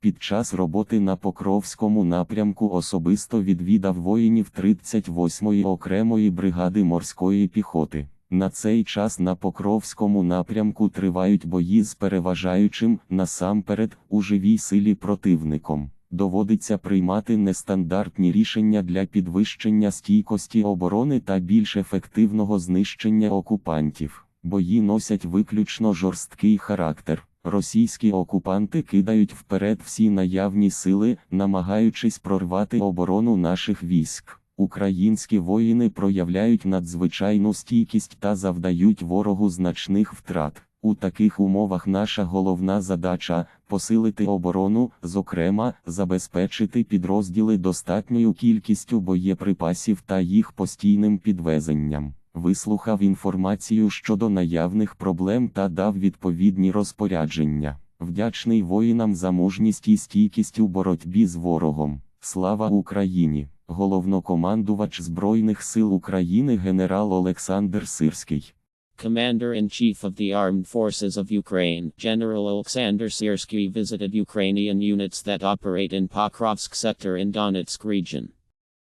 Під час роботи на Покровському напрямку особисто відвідав воїнів 38-ї окремої бригади морської піхоти. На цей час на Покровському напрямку тривають бої з переважаючим, насамперед, у живій силі противником. Доводиться приймати нестандартні рішення для підвищення стійкості оборони та більш ефективного знищення окупантів. Бої носять виключно жорсткий характер. Російські окупанти кидають вперед всі наявні сили, намагаючись прорвати оборону наших військ. Українські воїни проявляють надзвичайну стійкість та завдають ворогу значних втрат. У таких умовах наша головна задача посилити оборону, зокрема, забезпечити підрозділи достатньою кількістю боєприпасів та їх постійним підвезенням. Вислухав інформацію щодо наявних проблем та дав відповідні розпорядження. Вдячний воїнам за мужність і стійкість у боротьбі з ворогом. Слава Україні! Головнокомандувач Збройних сил України генерал Олександр Сирський. Commander-in-Chief of the Armed Forces of Ukraine, General Alexander Syrsky visited Ukrainian units that operate in Pokrovsk sector in Donetsk region.